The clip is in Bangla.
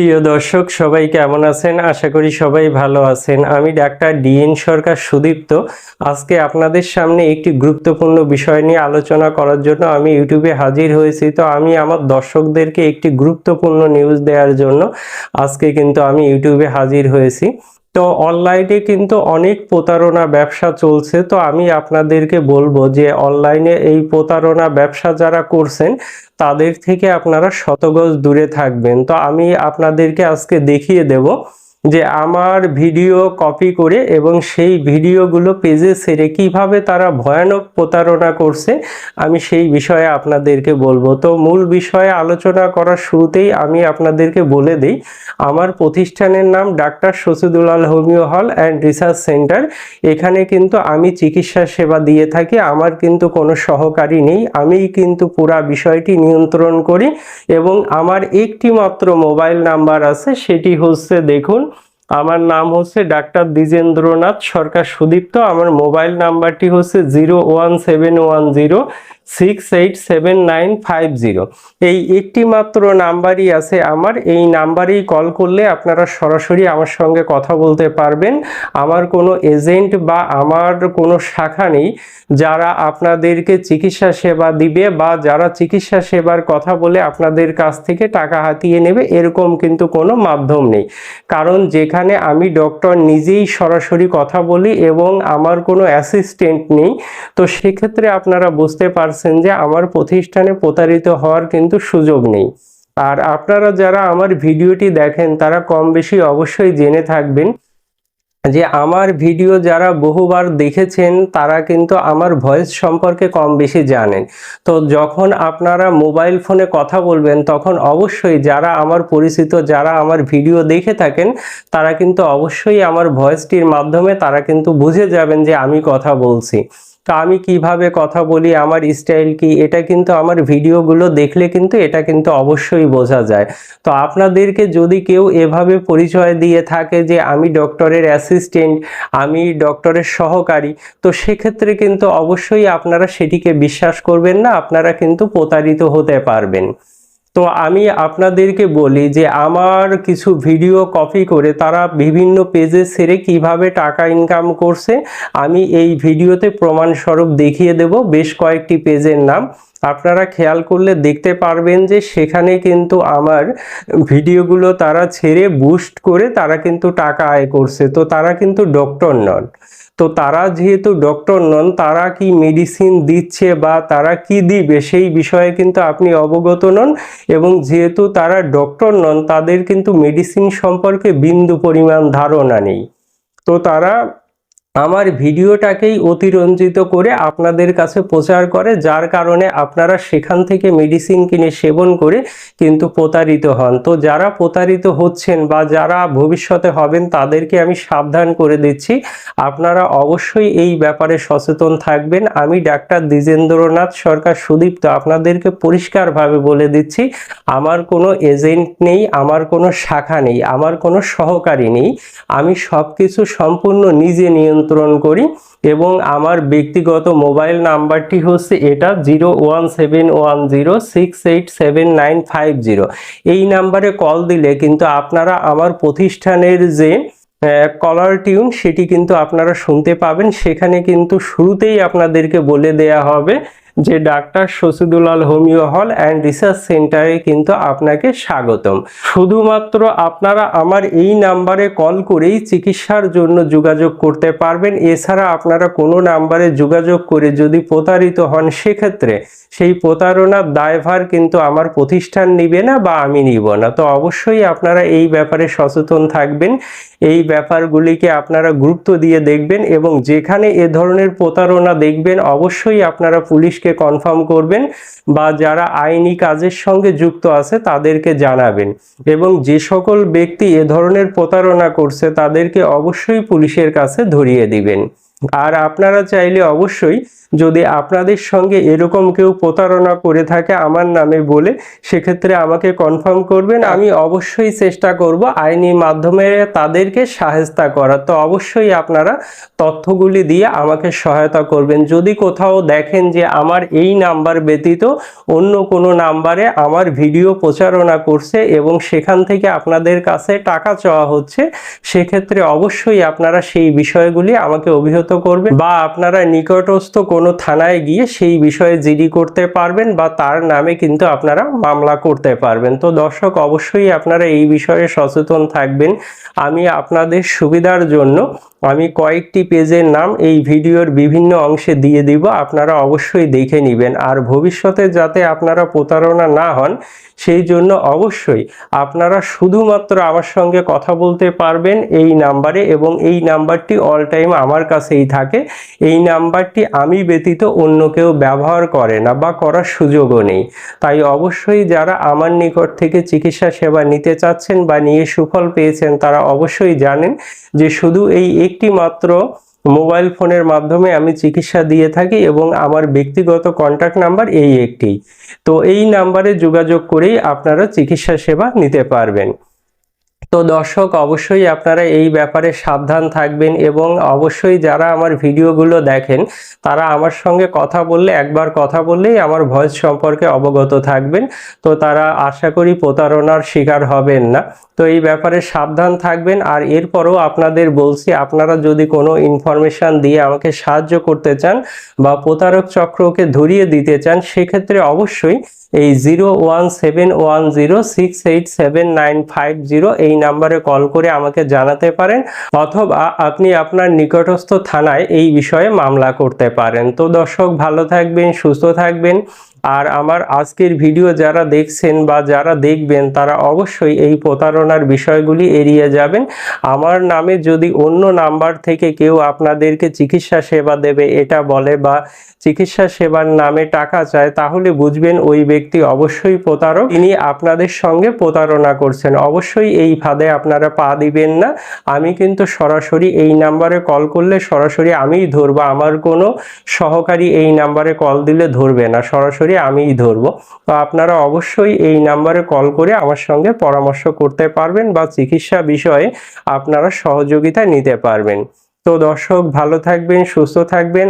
প্রিয় দর্শক, সবাই কেমন আছেন? আশা করি সবাই ভালো আছেন। আমি ডাক্তার ডিএন সরকার সুদীপ্ত। আজকে আপনাদের সামনে একটি গুরুত্বপূর্ণ বিষয় নিয়ে আলোচনা করার জন্য আমি ইউটিউবে হাজির হয়েছি। তো আমি আমার দর্শকদেরকে একটি গুরুত্বপূর্ণ নিউজ দেওয়ার জন্য আজকে কিন্তু আমি ইউটিউবে হাজির হয়েছি। তো অনলাইনে কিন্তু অনেক প্রতারণা ব্যবসা চলছে। তো আমি আপনাদেরকে বলব যে অনলাইনে এই প্রতারণা ব্যবসা যারা করছেন, তাদের থেকে আপনারা শতগজ দূরে থাকবেন। তো আমি আপনাদেরকে আজকে দেখিয়ে দেব যে আমার ভিডিও কপি করে এবং সেই ভিডিওগুলো পেজে সেরে কীভাবে তারা ভয়ানক প্রতারণা করছে, আমি সেই বিষয়ে আপনাদেরকে বলব। তো মূল বিষয়ে আলোচনা করার শুরুতেই আমি আপনাদেরকে বলে দিই, আমার প্রতিষ্ঠানের নাম doctor Shashidulal homeo hall and research centre. এখানে কিন্তু আমি চিকিৎসা সেবা দিয়ে থাকি, আমার কিন্তু কোনো সহকারী নেই আমি কিন্তু পুরা বিষয়টি নিয়ন্ত্রণ করি এবং আমার একটি মাত্র মোবাইল নাম্বার আছে, সেটি হচ্ছে দেখুন আমার নাম হচ্ছে ডাক্তার দ্বিজেন্দ্রনাথ সরকার সুদীপ্ত। আমার মোবাইল নাম্বারটি হচ্ছে zero one seven one zero. Six eight seven nine five zero এই একটি মাত্র নাম্বারই আছে আমার, এই নাম্বারেই কল করলে আপনারা সরাসরি আমার সঙ্গে কথা বলতে পারবেন। আমার কোনো এজেন্ট বা আমার কোনো শাখা নেই যারা আপনাদেরকে চিকিৎসা সেবা দিবে বা যারা চিকিৎসা সেবার কথা বলে আপনাদের কাছ থেকে টাকা হাতিয়ে নেবে, এরকম কিন্তু কোনো মাধ্যম নেই। কারণ যেখানে আমি ডক্টর নিজেই সরাসরি কথা বলি এবং আমার কোনো অ্যাসিস্ট্যান্ট নেই, তো সেক্ষেত্রে আপনারা বুঝতে পারছেন যে আমার প্রতিষ্ঠানে প্রতারিত হওয়ার কিন্তু সুযোগ নেই। আর আপনারা যারা আমার ভিডিওটি দেখেন, তারা কম বেশি অবশ্যই জেনে থাকবেন যে আমার ভিডিও যারা বহুবার দেখেছেন, তারা কিন্তু আমার ভয়েস সম্পর্কে কম বেশি জানেন। তো যখন আপনারা মোবাইল ফোনে কথা বলবেন, তখন অবশ্যই যারা আমার পরিচিত, যারা আমার ভিডিও দেখে থাকেন, তারা কিন্তু অবশ্যই আমার ভয়েসটির মাধ্যমে তারা কিন্তু বুঝে যাবেন যে আমি কথা বলছি। তো আমি কীভাবে কথা বলি, আমার স্টাইল কি, এটা কিন্তু আমার ভিডিওগুলো দেখলে কিন্তু এটা কিন্তু অবশ্যই বোঝা যায়। তো আপনাদেরকে যদি কেউ এভাবে পরিচয় দিয়ে থাকে যে আমি ডক্টরের অ্যাসিস্ট্যান্ট আমি ডক্টরের সহকারী, তো সেক্ষেত্রে কিন্তু অবশ্যই আপনারা সেটিকে বিশ্বাস করবেন না, আপনারা কিন্তু প্রতারিত হতে পারবেন। তো আমি আপনাদেরকে বলি যে আমার কিছু ভিডিও কপি করে তারা বিভিন্ন পেজে সেরে কীভাবে টাকা ইনকাম করছে, আমি এই ভিডিওতে প্রমাণস্বরূপ দেখিয়ে দেব বেশ কয়েকটি পেজের নাম। আপনারা খেয়াল করলে দেখতে পারবেন যে সেখানে কিন্তু আমার ভিডিওগুলো তারা ছেড়ে বুস্ট করে তারা কিন্তু টাকা আয় করছে, তো তারা কিন্তু ডক্টর নন। তো তারা যেহেতু ডক্টর নন, তারা কি মেডিসিন দিচ্ছে বা তারা কি দিবে সেই বিষয়ে কিন্তু আপনি অবগত নন এবং যেহেতু তারা ডক্টর নন, তাদের কিন্তু মেডিসিন সম্পর্কে বিন্দু পরিমাণ ধারণা নেই। তো তারা আমার ভিডিওটাকেই অতিরঞ্জিত করে আপনাদের কাছে প্রচার করে, যার কারণে আপনারা সেখান থেকে মেডিসিন কিনে সেবন করে কিন্তু প্রতারিত হন। তো যারা প্রতারিত হচ্ছেন বা যারা ভবিষ্যতে হবেন, তাদেরকে আমি সাবধান করে দিচ্ছি। আপনারা অবশ্যই এই ব্যাপারে সচেতন থাকবেন। আমি ডাক্তার দ্বিজেন্দ্রনাথ সরকার সুদীপ্ত আপনাদেরকে পরিষ্কারভাবে বলে দিচ্ছি, আমার কোনো এজেন্ট নেই, আমার কোনো শাখা নেই, আমার কোনো সহকারী নেই। আমি সব কিছু সম্পূর্ণ নিজে নিয়ন্ত্রণ করি এবং আমার ব্যক্তিগত মোবাইল নাম্বারটি হচ্ছে এটা zero one seven one zero six eight seven nine five zero. এই নাম্বারে কল দিলে কিন্তু আপনারা আমার প্রতিষ্ঠানের যে কলার টিউন সেটি কিন্তু আপনারা শুনতে পাবেন। সেখানে কিন্তু শুরুতেই আপনাদেরকে বলে দেয়া হবে যে doctor Shashidulal homeo hall and research সেন্টারে কিন্তু আপনাকে স্বাগতম। শুধুমাত্র আপনারা আমার এই নাম্বারে কল করেই চিকিৎসার জন্য যোগাযোগ করতে পারবেন। এছাড়া আপনারা কোনো নাম্বারে যোগাযোগ করে যদি প্রতারিত হন, সেক্ষেত্রে সেই প্রতারণার দায়ভার কিন্তু আমার প্রতিষ্ঠান নিবে না বা আমি নিব না। তো অবশ্যই আপনারা এই ব্যাপারে সচেতন থাকবেন। এই ব্যাপারগুলিকে আপনারা গুরুত্ব দিয়ে দেখবেন এবং যেখানে এ ধরনের প্রতারণা দেখবেন, অবশ্যই আপনারা পুলিশকে কনফার্ম করবেন বা যারা আইনি কাজের সঙ্গে যুক্ত আছে তাদেরকে জানাবেন। এবং যে সকল ব্যক্তি এ ধরনের প্রতারণা করছে তাদেরকে অবশ্যই পুলিশের কাছে ধরিয়ে দিবেন। আর আপনারা চাইলে অবশ্যই যদি আপনাদের সঙ্গে এরকম কেউ প্রতারণা করে থাকে আমার নামে বলে, সেক্ষেত্রে আমাকে কনফার্ম করবেন। আমি অবশ্যই চেষ্টা করব আইনি মাধ্যমে তাদেরকে সাহেস্তা করার। তো অবশ্যই আপনারা তথ্যগুলি দিয়ে আমাকে সহায়তা করবেন। যদি কোথাও দেখেন যে আমার এই নাম্বার ব্যতীত অন্য কোনো নাম্বারে আমার ভিডিও প্রচারণা করছে এবং সেখান থেকে আপনাদের কাছে টাকা চাওয়া হচ্ছে, সেক্ষেত্রে অবশ্যই আপনারা সেই বিষয়গুলি আমাকে অভিহিত করবেন বা আপনারা নিকটস্থ কোনো থানায় গিয়ে সেই বিষয়ে জিডি করতে পারবেন বা তার নামে কিন্তু আপনারা মামলা করতে পারবেন। তো দর্শক, অবশ্যই আপনারা এই বিষয়ে সচেতন থাকবেন। আমি আপনাদের সুবিধার জন্য আমি কয়েকটি পেজের নাম এই ভিডিওর বিভিন্ন অংশে দিয়ে দিব, আপনারা অবশ্যই দেখে নেবেন। আর ভবিষ্যতে যাতে আপনারা প্রতারণা না হন, সেই জন্য অবশ্যই আপনারা শুধুমাত্র আমার সঙ্গে কথা বলতে পারবেন এই নাম্বারে এবং এই নাম্বারটি অল টাইম আমার কাছেই থাকে। এই নাম্বারটি আমি ব্যতীত অন্য কেউ ব্যবহার করে না বা করার সুযোগও নেই। তাই অবশ্যই যারা আমার নিকট থেকে চিকিৎসা সেবা নিতে চাচ্ছেন বা নিয়ে সুফল পেয়েছেন, তারা অবশ্যই জানেন যে শুধু এই একটি মাত্র মোবাইল ফোনের মাধ্যমে আমি চিকিৎসা দিয়ে থাকি এবং আমার ব্যক্তিগত কন্ট্যাক্ট নাম্বার এই একটি। তো এই নাম্বারে যোগাযোগ করেই আপনারা চিকিৎসা সেবা নিতে পারবেন। তো দর্শক, অবশ্যই আপনারা এই ব্যাপারে সাবধান থাকবেন এবং অবশ্যই যারা আমার ভিডিওগুলো দেখেন, তারা আমার সঙ্গে কথা বললে, একবার কথা বললেই আমার ভয়েস সম্পর্কে অবগত থাকবেন। তো তারা আশা করি প্রতারণার শিকার হবেন না। তো এই ব্যাপারে সাবধান থাকবেন। আর এরপরও আপনাদের বলছি, আপনারা যদি কোনো ইনফরমেশন দিয়ে আমাকে সাহায্য করতে চান বা প্রতারক চক্রকে ধরিয়ে দিতে চান, সেক্ষেত্রে অবশ্যই এই zero one seven one zero six eight seven nine five zero এই নাম্বারে কল করে আমাকে জানাতে পারেন অথবা আপনি আপনার নিকটস্থ থানায় এই বিষয়ে মামলা করতে পারেন। তো দর্শক, ভালো থাকবেন, সুস্থ থাকবেন। আর আমার আজকের ভিডিও যারা দেখছেন বা যারা দেখবেন, তারা অবশ্যই এই প্রতারণার বিষয়গুলি এড়িয়ে যাবেন। আমার নামে যদি অন্য নাম্বার থেকে কেউ আপনাদেরকে চিকিৎসা সেবা দেবে, এটা বলে বা চিকিৎসা সেবার নামে টাকা চায়, তাহলে বুঝবেন ওই ব্যক্তি অবশ্যই প্রতারক। তিনি আপনাদের সঙ্গে প্রতারণা করছেন। অবশ্যই এই ফাঁদে আপনারা পা দিবেন না। আমি কিন্তু সরাসরি এই নাম্বারে কল করলে সরাসরি আমিই ধরবো। আমার কোনো সহকারী এই নাম্বারে কল দিলে ধরবে না। সরাসরি আমিই ধরবো। তো আপনারা অবশ্যই এই নাম্বারে কল করে আমার সঙ্গে পরামর্শ করতে পারবেন বা চিকিৎসা বিষয়ে আপনারা সহযোগিতা নিতে পারবেন। তো দর্শক, ভালো থাকবেন, সুস্থ থাকবেন।